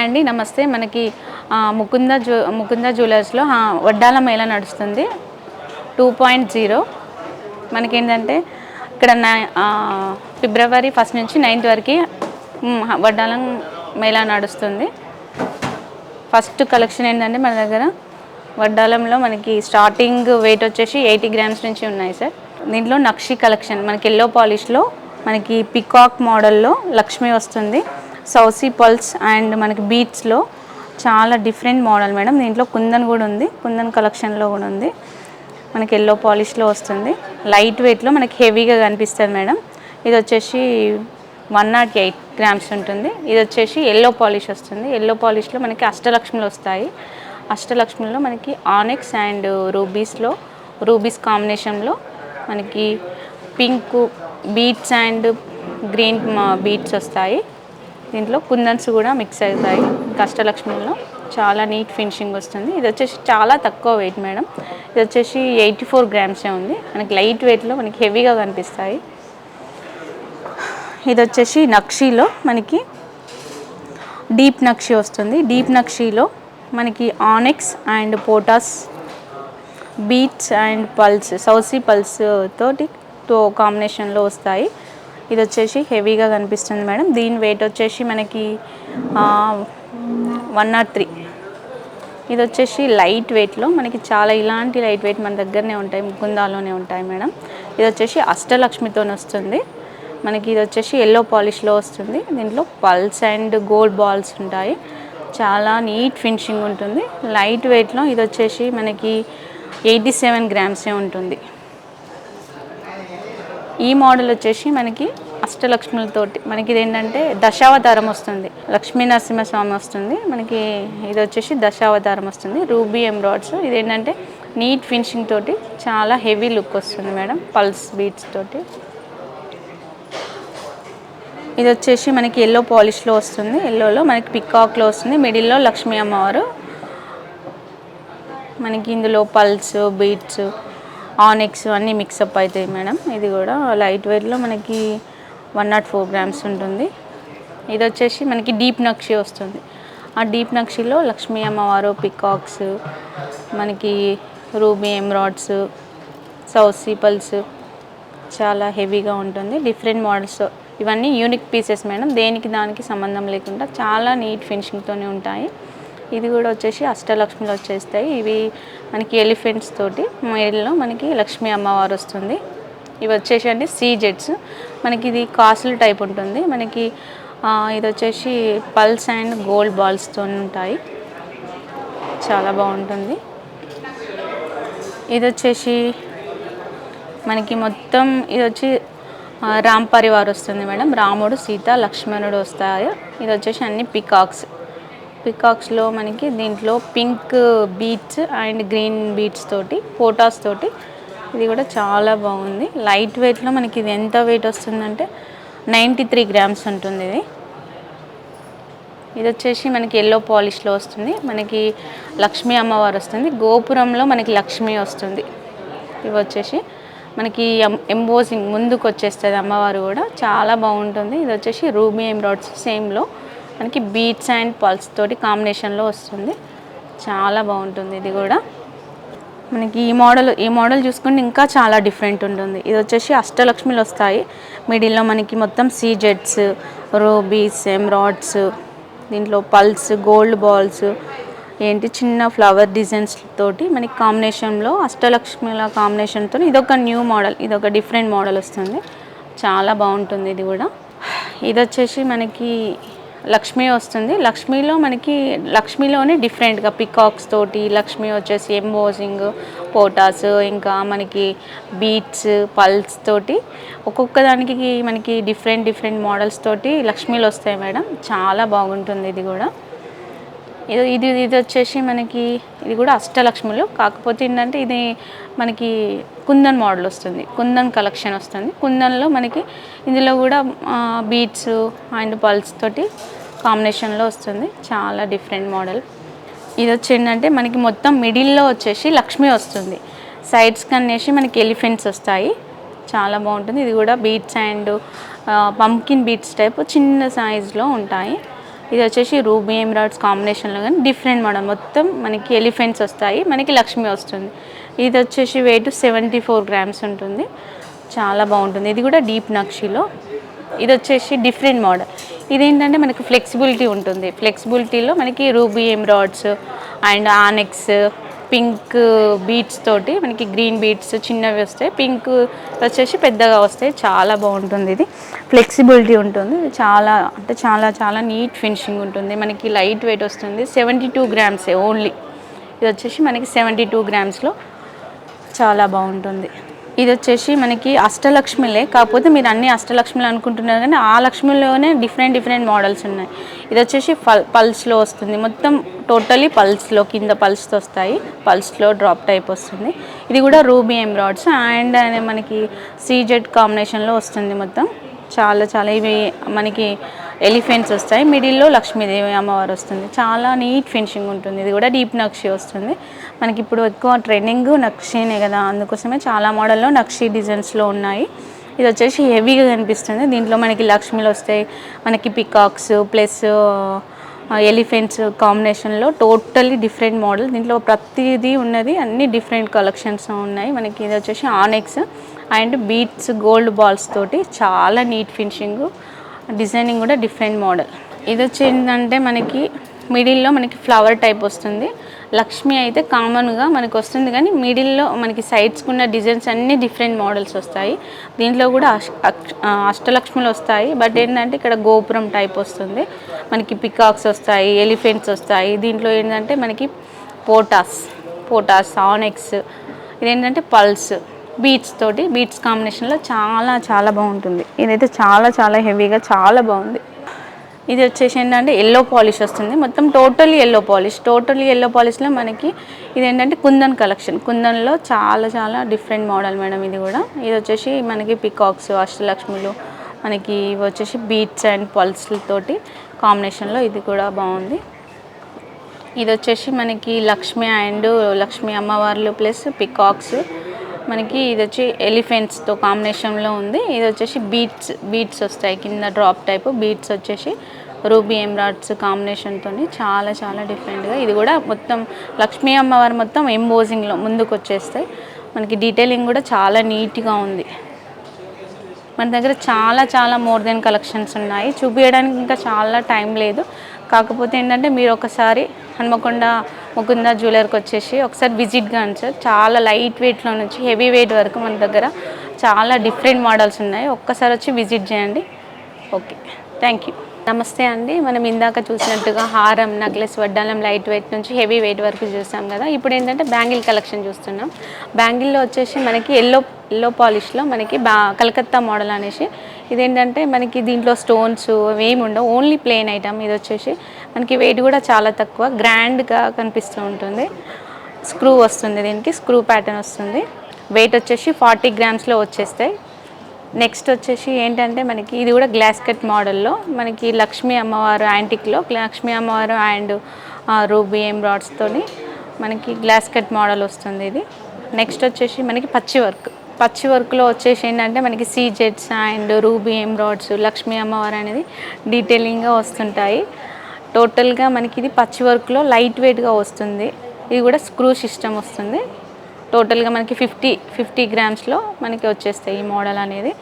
Hi అండి నమస్తే. మనకి ముకుంద జ్యూ ముకుంద జ్యువెలర్స్లో వడ్డాల మేళ నడుస్తుంది. Two point zero. మనకేంటంటే ఇక్కడ ఫిబ్రవరి ఫస్ట్ నుంచి నైన్త్ వరకు వడ్డాల మేళా నడుస్తుంది. ఫస్ట్ కలెక్షన్ ఏంటంటే మన దగ్గర వడ్డాలంలో మనకి స్టార్టింగ్ వెయిట్ వచ్చేసి ఎయిటీ గ్రామ్స్ నుంచి ఉన్నాయి సార్. దీంట్లో నక్షి కలెక్షన్ మనకి ఎల్లో పాలిష్లో మనకి పికాక్ మోడల్లో లక్ష్మి వస్తుంది. సౌసీ పల్స్ అండ్ మనకి బీట్స్లో చాలా డిఫరెంట్ మోడల్ మేడం. దీంట్లో కుందన్ కూడా ఉంది కుందన్ కలెక్షన్లో కూడా ఉంది. మనకి ఎల్లో పాలిష్లో వస్తుంది. లైట్ వెయిట్లో మనకి హెవీగా కనిపిస్తుంది మేడం. ఇది వచ్చేసి వన్ నాట్ ఎయిట్ గ్రామ్స్ ఉంటుంది. ఇది వచ్చేసి ఎల్లో పాలిష్ వస్తుంది. ఎల్లో పాలిష్లో మనకి అష్టలక్ష్ములు వస్తాయి. అష్టలక్ష్మిలో మనకి ఆనెక్స్ అండ్ రూబీస్లో రూబీస్ కాంబినేషన్లో మనకి pink beads and green beads uh, వస్తాయి. దీంట్లో కుందన్స్ కూడా మిక్స్ అవుతాయి. కష్టలక్ష్మిలో చాలా నీట్ ఫినిషింగ్ వస్తుంది. ఇది వచ్చేసి చాలా తక్కువ వెయిట్ మేడం. ఇది వచ్చేసి ఎయిటీ ఫోర్ గ్రామ్సే ఉంది. మనకి లైట్ వెయిట్లో మనకి హెవీగా కనిపిస్తాయి. ఇది వచ్చేసి నక్షీలో మనకి డీప్ నక్షి వస్తుంది. డీప్ నక్షీలో మనకి ఆనెక్స్ అండ్ పోటాస్ బీట్స్ అండ్ పల్స్ సౌసీ పల్స్ తోటి తో కాంబినేషన్లో వస్తాయి. ఇది వచ్చేసి హెవీగా కనిపిస్తుంది మేడం. దీని వెయిట్ వచ్చేసి మనకి వన్ నాట్ త్రీ ఇది వచ్చేసి లైట్ వెయిట్లో మనకి చాలా ఇలాంటి లైట్ వెయిట్ మన దగ్గరనే ఉంటాయి ముకుందాలోనే ఉంటాయి మేడం. ఇది వచ్చేసి అష్టలక్ష్మితో వస్తుంది. మనకి ఇది వచ్చేసి ఎల్లో పాలిష్లో వస్తుంది. దీంట్లో పల్స్ అండ్ గోల్డ్ బాల్స్ ఉంటాయి. చాలా నీట్ ఫినిషింగ్ ఉంటుంది. లైట్ వెయిట్లో ఇది వచ్చేసి మనకి ఎయిటీ సెవెన్ గ్రామ్సే ఉంటుంది. ఈ మోడల్ వచ్చేసి మనకి అష్టలక్ష్ములతోటి మనకి ఇది ఏంటంటే దశావతారం వస్తుంది. లక్ష్మీ నరసింహస్వామి వస్తుంది. మనకి ఇది వచ్చేసి దశావతారం వస్తుంది. Ruby emeralds. ఇది ఏంటంటే నీట్ ఫినిషింగ్ తోటి చాలా హెవీ లుక్ వస్తుంది మేడం పల్స్ బీట్స్ తోటి. ఇది వచ్చేసి మనకి ఎల్లో పాలిష్లో వస్తుంది. ఎల్లోలో మనకి పికాక్లో వస్తుంది. మిడిల్లో లక్ష్మీ అమ్మవారు. మనకి ఇందులో పల్స్ బీట్స్ ఆనిక్స్ అన్నీ మిక్సప్ అవుతాయి మేడం. ఇది కూడా లైట్ వెయిట్లో మనకి వన్ నాట్ ఫోర్ గ్రామ్స్ ఉంటుంది. ఇది వచ్చేసి మనకి డీప్ నక్షి వస్తుంది. ఆ డీప్ నక్షిలో లక్ష్మీ అమ్మవారు పికాక్స్ మనకి రూబీ ఎమ్రాడ్స్ సౌత్ సీపల్స్ చాలా హెవీగా ఉంటుంది. డిఫరెంట్ మోడల్స్ ఇవన్నీ యూనిక్ పీసెస్ మేడం. దేనికి దానికి సంబంధం లేకుండా చాలా నీట్ ఫినిషింగ్తోనే ఉంటాయి. ఇది కూడా వచ్చేసి అష్టలక్ష్మిలు వచ్చేస్తాయి. ఇవి మనకి ఎలిఫెంట్స్ తోటి మిడిల్లో మనకి లక్ష్మీ అమ్మవారు వస్తుంది. ఇవి వచ్చేసి అండి సీ జెట్స్ మనకి ఇది కాసులు టైప్ ఉంటుంది. మనకి ఇది వచ్చేసి పల్స్ అండ్ గోల్డ్ బాల్స్తో ఉంటాయి. చాలా బాగుంటుంది. ఇది వచ్చేసి మనకి మొత్తం ఇది వచ్చి ఆ, రామ్ పరివార్ వస్తుంది మేడం. రాముడు సీత లక్ష్మణుడు వస్తాయి. ఇది వచ్చేసి అన్ని పికాక్స్ పికాక్స్లో మనకి దీంట్లో pink beads and green beads తోటి ఫోటాస్ తోటి ఇది కూడా చాలా బాగుంది. లైట్ వెయిట్లో మనకి ఇది ఎంత వెయిట్ వస్తుందంటే నైంటీ త్రీ గ్రామ్స్ ఉంటుంది ఇది. ఇది వచ్చేసి మనకి ఎల్లో పాలిష్లో వస్తుంది. మనకి లక్ష్మీ అమ్మవారు వస్తుంది. గోపురంలో మనకి లక్ష్మి వస్తుంది. ఇవి వచ్చేసి మనకి ఎంబోజింగ్ ముందుకు వచ్చేస్తుంది అమ్మవారు కూడా. చాలా బాగుంటుంది. ఇది వచ్చేసి రూబీ ఎంబ్రాయిడ్స్ సేమ్లో. మనకి బీట్స్ అండ్ పల్స్ తోటి కాంబినేషన్లో వస్తుంది. చాలా బాగుంటుంది ఇది కూడా. మనకి ఈ మోడల్ ఈ మోడల్ చూసుకుంటే ఇంకా చాలా డిఫరెంట్ ఉంటుంది. ఇది వచ్చేసి అష్టలక్ష్మిలు వస్తాయి. మిడిల్లో మనకి మొత్తం సీజెట్స్ రోబీస్ ఎమ్రాడ్స్ దీంట్లో పల్స్ గోల్డ్ బాల్స్ ఏంటి చిన్న ఫ్లవర్ డిజైన్స్ తోటి మనకి కాంబినేషన్లో అష్టలక్ష్మిల కాంబినేషన్తో ఇదొక న్యూ మోడల్ ఇదొక డిఫరెంట్ మోడల్ వస్తుంది. చాలా బాగుంటుంది ఇది కూడా. ఇది వచ్చేసి మనకి లక్ష్మి వస్తుంది. లక్ష్మిలో మనకి లక్ష్మిలోనే డిఫరెంట్గా పికాక్స్ తోటి లక్ష్మి వచ్చేసి ఎంబోజింగ్ పోటాస్ ఇంకా మనకి బీట్స్ పల్స్ తోటి ఒక్కొక్క దానికి మనకి డిఫరెంట్ డిఫరెంట్ మోడల్స్ తోటి లక్ష్మీలు వస్తాయి మేడం. చాలా బాగుంటుంది ఇది కూడా. ఇది ఇది ఇది వచ్చేసి మనకి ఇది కూడా అష్టలక్ష్ములు. కాకపోతే ఏంటంటే ఇది మనకి కుందన్ మోడల్ వస్తుంది. కుందన్ కలెక్షన్ వస్తుంది. కుందన్లో మనకి ఇందులో కూడా బీట్స్ అండ్ పల్స్ తోటి కాంబినేషన్లో వస్తుంది. చాలా డిఫరెంట్ మోడల్. ఇది వచ్చి ఏంటంటే మనకి మొత్తం మిడిల్లో వచ్చేసి లక్ష్మి వస్తుంది. సైడ్స్ కనేసి మనకి ఎలిఫెంట్స్ వస్తాయి. చాలా బాగుంటుంది. ఇది కూడా beads and pumpkin beads type చిన్న సైజులో ఉంటాయి. ఇది వచ్చేసి రూబీ ఎమరాల్డ్స్ కాంబినేషన్లో కానీ డిఫరెంట్ మోడల్ మొత్తం మనకి ఎలిఫెంట్స్ వస్తాయి మనకి లక్ష్మి వస్తుంది. ఇది వచ్చేసి వెయిట్ సెవెంటీ ఫోర్ గ్రామ్స్ ఉంటుంది. చాలా బాగుంటుంది. ఇది కూడా డీప్ నక్షిలో. ఇది వచ్చేసి డిఫరెంట్ మోడల్ ఇదేంటంటే మనకి ఫ్లెక్సిబిలిటీ ఉంటుంది. ఫ్లెక్సిబిలిటీలో మనకి ruby emeralds and ఆనెక్స్ pink beads తోటి మనకి గ్రీన్ బీట్స్ చిన్నవి వస్తాయి. పింక్ వచ్చేసి పెద్దగా వస్తాయి. చాలా బాగుంటుంది ఇది. ఫ్లెక్సిబిలిటీ ఉంటుంది. చాలా అంటే చాలా చాలా నీట్ ఫినిషింగ్ ఉంటుంది. మనకి లైట్ వెయిట్ వస్తుంది. సెవెంటీ టూ గ్రామ్సే ఓన్లీ. ఇది వచ్చేసి మనకి సెవెంటీ టూ గ్రామ్స్లో చాలా బాగుంటుంది. ఇది వచ్చేసి మనకి అష్టలక్ష్మిలే. కాకపోతే మీరు అన్ని అష్టలక్ష్మిలు అనుకుంటున్నారు కానీ ఆ లక్ష్మిలోనే డిఫరెంట్ డిఫరెంట్ మోడల్స్ ఉన్నాయి. ఇది వచ్చేసి పల్ పల్స్లో వస్తుంది. మొత్తం టోటలీ పల్స్లో కింద పల్స్తో వస్తాయి. పల్స్లో డ్రాప్ టైప్ వస్తుంది. ఇది కూడా రూబీ ఎంబ్రాయిడ్స్ అండ్ మనకి సీజెడ్ కాంబినేషన్లో వస్తుంది మొత్తం. చాలా చాలా ఇవి మనకి ఎలిఫెంట్స్ వస్తాయి. మిడిల్లో లక్ష్మీదేవి అమ్మవారు వస్తుంది. చాలా నీట్ ఫినిషింగ్ ఉంటుంది. ఇది కూడా డీప్ నక్షి వస్తుంది. మనకి ఇప్పుడు ఎక్కువ ట్రెండింగ్ నక్షీనే కదా. అందుకోసమే చాలా మోడల్లో నక్షి డిజైన్స్లో ఉన్నాయి. ఇది వచ్చేసి హెవీగా కనిపిస్తుంది. దీంట్లో మనకి లక్ష్మీలు వస్తాయి. మనకి పికాక్స్ ప్లస్ ఎలిఫెంట్స్ కాంబినేషన్లో టోటల్లీ డిఫరెంట్ మోడల్. దీంట్లో ప్రతిదీ ఉన్నది. అన్ని డిఫరెంట్ కలెక్షన్స్ ఉన్నాయి. మనకి ఇది వచ్చేసి onyx and beads gold balls తోటి చాలా నీట్ ఫినిషింగ్ డిజైనింగ్ కూడా డిఫరెంట్ మోడల్. ఇది వచ్చి ఏంటంటే మనకి మిడిల్లో మనకి ఫ్లవర్ టైప్ వస్తుంది. లక్ష్మి అయితే కామన్గా మనకు వస్తుంది కానీ మిడిల్లో మనకి సైడ్స్కి ఉన్న డిజైన్స్ అన్నీ డిఫరెంట్ మోడల్స్ వస్తాయి. దీంట్లో కూడా అష్ అష్టలక్ష్ములు వస్తాయి. బట్ ఏంటంటే ఇక్కడ గోపురం టైప్ వస్తుంది. మనకి పికాక్స్ వస్తాయి ఎలిఫెంట్స్ వస్తాయి. దీంట్లో ఏంటంటే మనకి పోటాస్ పోటాస్ ఆనెక్స్ ఇదేంటంటే పల్స్. బీట్స్ తోటి బీట్స్ కాంబినేషన్లో చాలా చాలా బాగుంటుంది. ఇదైతే చాలా చాలా హెవీగా చాలా బాగుంది. ఇది వచ్చేసి ఏంటంటే ఎల్లో పాలిష్ వస్తుంది. మొత్తం totally yellow polish totally yellow పాలిష్లో మనకి ఇది ఏంటంటే కుందన్ కలెక్షన్ కుందన్లో చాలా చాలా డిఫరెంట్ మోడల్ మేడం ఇది కూడా. ఇది వచ్చేసి మనకి పికాక్స్ అష్టలక్ష్ములు మనకి ఇవి వచ్చేసి బీట్స్ అండ్ పల్స్లతోటి కాంబినేషన్లో ఇది కూడా బాగుంది. ఇది వచ్చేసి మనకి లక్ష్మి అండ్ లక్ష్మి అమ్మవార్లు ప్లస్ పికాక్స్ మనకి ఇది వచ్చి ఎలిఫెంట్స్తో కాంబినేషన్లో ఉంది. ఇది వచ్చేసి బీట్స్ బీట్స్ వస్తాయి. కింద డ్రాప్ టైప్ బీట్స్ వచ్చేసి రూబీ ఎంబ్రాయిడ్స్ కాంబినేషన్తో చాలా చాలా డిఫరెంట్గా ఇది కూడా మొత్తం లక్ష్మీ అమ్మవారు మొత్తం ఎంబోజింగ్లో ముందుకు వచ్చేస్తాయి మనకి డీటెయిలింగ్ కూడా చాలా నీట్గా ఉంది. మన దగ్గర చాలా చాలా మోర్ దెన్ కలెక్షన్స్ ఉన్నాయి. చూపించడానికి ఇంకా చాలా టైం లేదు. కాకపోతే ఏంటంటే మీరు ఒకసారి హనుమకొండ ముకుంద జ్యువెలర్కి వచ్చేసి ఒకసారి విజిట్ కాండి సార్. చాలా లైట్ వెయిట్లో నుంచి హెవీ వెయిట్ వరకు మన దగ్గర చాలా డిఫరెంట్ మోడల్స్ ఉన్నాయి. ఒక్కసారి వచ్చి విజిట్ చేయండి. ఓకే థ్యాంక్ యూ నమస్తే అండి. మనం ఇందాక చూసినట్టుగా హారం నెక్లెస్ వడ్డాలం లైట్ వెయిట్ నుంచి హెవీ వెయిట్ వరకు చూసాం కదా. ఇప్పుడు ఏంటంటే బ్యాంగిల్ కలెక్షన్ చూస్తున్నాం. బ్యాంగిల్లో వచ్చేసి మనకి ఎల్లో ఎల్లో పాలిష్లో మనకి బా కలకత్తా మోడల్ అనేసి ఇదేంటంటే మనకి దీంట్లో స్టోన్స్ ఏమి ఉండవు. ఓన్లీ ప్లెయిన్ ఐటమ్ ఇది వచ్చేసి మనకి వెయిట్ కూడా చాలా తక్కువ. గ్రాండ్గా కనిపిస్తూ ఉంటుంది. స్క్రూ వస్తుంది దీనికి. స్క్రూ ప్యాటర్న్ వస్తుంది. వెయిట్ వచ్చేసి ఫార్టీ గ్రామ్స్లో వచ్చేస్తాయి. నెక్స్ట్ వచ్చేసి ఏంటంటే మనకి ఇది కూడా గ్లాస్ కట్ మోడల్లో మనకి లక్ష్మీ అమ్మవారు యాంటిక్లో లక్ష్మీ అమ్మవారు అండ్ రూబీ ఎంబ్రాయిడ్స్తోని మనకి గ్లాస్ కట్ మోడల్ వస్తుంది ఇది. నెక్స్ట్ వచ్చేసి మనకి పచ్చి వర్క్ పచ్చి వర్క్లో వచ్చేసి ఏంటంటే మనకి సీ జెట్స్ అండ్ రూబీ ఎంబ్రాయిడ్స్ లక్ష్మీ అమ్మవారు అనేది డీటెయిలింగ్గా వస్తుంటాయి. టోటల్గా మనకి ఇది పచ్చి వర్క్లో లైట్ వెయిట్గా వస్తుంది. ఇది కూడా స్క్రూ సిస్టమ్ వస్తుంది. టోటల్గా మనకి ఫిఫ్టీ ఫిఫ్టీ గ్రామ్స్లో మనకి వచ్చేస్తాయి ఈ మోడల్ అనేది.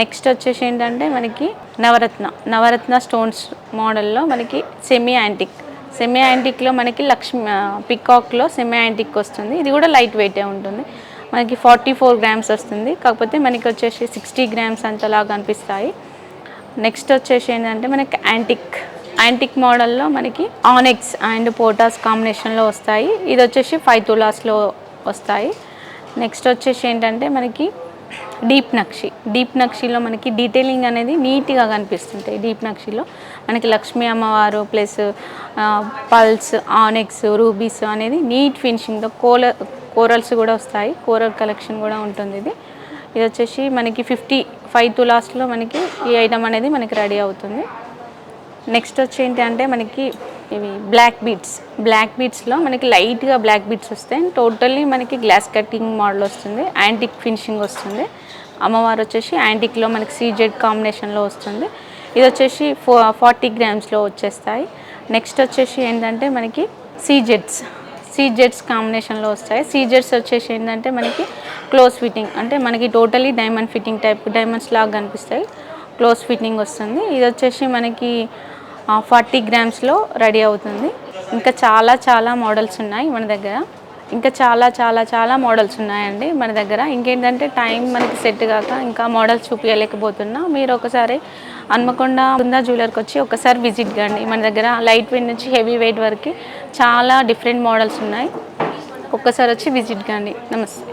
నెక్స్ట్ వచ్చేసి ఏంటంటే మనకి నవరత్న నవరత్న స్టోన్స్ మోడల్లో మనకి సెమీ యాంటిక్ సెమీ యాంటిక్లో మనకి లక్ష్మి పికాక్లో సెమీ యాంటిక్ వస్తుంది. ఇది కూడా లైట్ వెయిటే ఉంటుంది. మనకి ఫార్టీ ఫోర్ గ్రామ్స్ వస్తుంది. కాకపోతే మనకి వచ్చేసి సిక్స్టీ గ్రామ్స్ అంతలా కనిపిస్తాయి నెక్స్ట్ వచ్చేసి ఏంటంటే మనకి యాంటిక్ యాంటిక్ మోడల్లో మనకి ఆనెక్స్ అండ్ పోటాస్ కాంబినేషన్లో వస్తాయి. ఇది వచ్చేసి ఫైవ్ తులాస్లో వస్తాయి. నెక్స్ట్ వచ్చేసి ఏంటంటే మనకి డీప్ నక్షి డీప్ నక్షిలో మనకి డీటెయిలింగ్ అనేది నీట్గా కనిపిస్తుంటాయి. డీప్ నక్షిలో మనకి లక్ష్మీ అమ్మవారు ప్లస్ పల్స్ ఆనెక్స్ రూబీస్ అనేది నీట్ ఫినిషింగ్తో కోల కోరల్స్ కూడా వస్తాయి. కోరల్ కలెక్షన్ కూడా ఉంటుంది ఇది. ఇది వచ్చేసి మనకి ఫిఫ్టీ ఫైవ్ తులాస్లో మనకి ఈ ఐటమ్ అనేది మనకి రెడీ అవుతుంది. నెక్స్ట్ వచ్చి ఏంటి అంటే మనకి ఇవి బ్లాక్ బీట్స్. బ్లాక్ బీట్స్లో మనకి లైట్గా బ్లాక్ బీట్స్ వస్తాయి. టోటల్లీ మనకి గ్లాస్ కటింగ్ మోడల్ వస్తుంది. యాంటిక్ ఫినిషింగ్ వస్తుంది. అమ్మవారు వచ్చేసి యాంటిక్లో మనకి సీజెడ్ కాంబినేషన్లో వస్తుంది. ఇది వచ్చేసి ఫో ఫార్టీ గ్రామ్స్లో వచ్చేస్తాయి. నెక్స్ట్ వచ్చేసి ఏంటంటే మనకి సీజెడ్స్. సీజెట్స్ కాంబినేషన్లో వస్తాయి. సీజెట్స్ వచ్చేసి ఏంటంటే మనకి క్లోజ్ ఫిట్టింగ్ అంటే మనకి totally diamond fitting type diamonds లాగా కనిపిస్తాయి. క్లోజ్ ఫిట్టింగ్ వస్తుంది. ఇది వచ్చేసి మనకి ఫార్టీ గ్రామ్స్లో రెడీ అవుతుంది. ఇంకా చాలా చాలా మోడల్స్ ఉన్నాయి మన దగ్గర. ఇంకా చాలా చాలా చాలా మోడల్స్ ఉన్నాయండి మన దగ్గర. ఇంకేంటంటే టైం మనకి సెట్ కాక ఇంకా మోడల్స్ చూపించలేకపోతున్నా. మీరు ఒకసారి హన్మకొండ బృందా జ్యువెలర్కి వచ్చి ఒకసారి విజిట్ కండి మన దగ్గర లైట్ వెయిట్ నుంచి హెవీ వెయిట్ వరకు చాలా డిఫరెంట్ మోడల్స్ ఉన్నాయి. ఒక్కసారి వచ్చి విజిట్ కండి నమస్తే.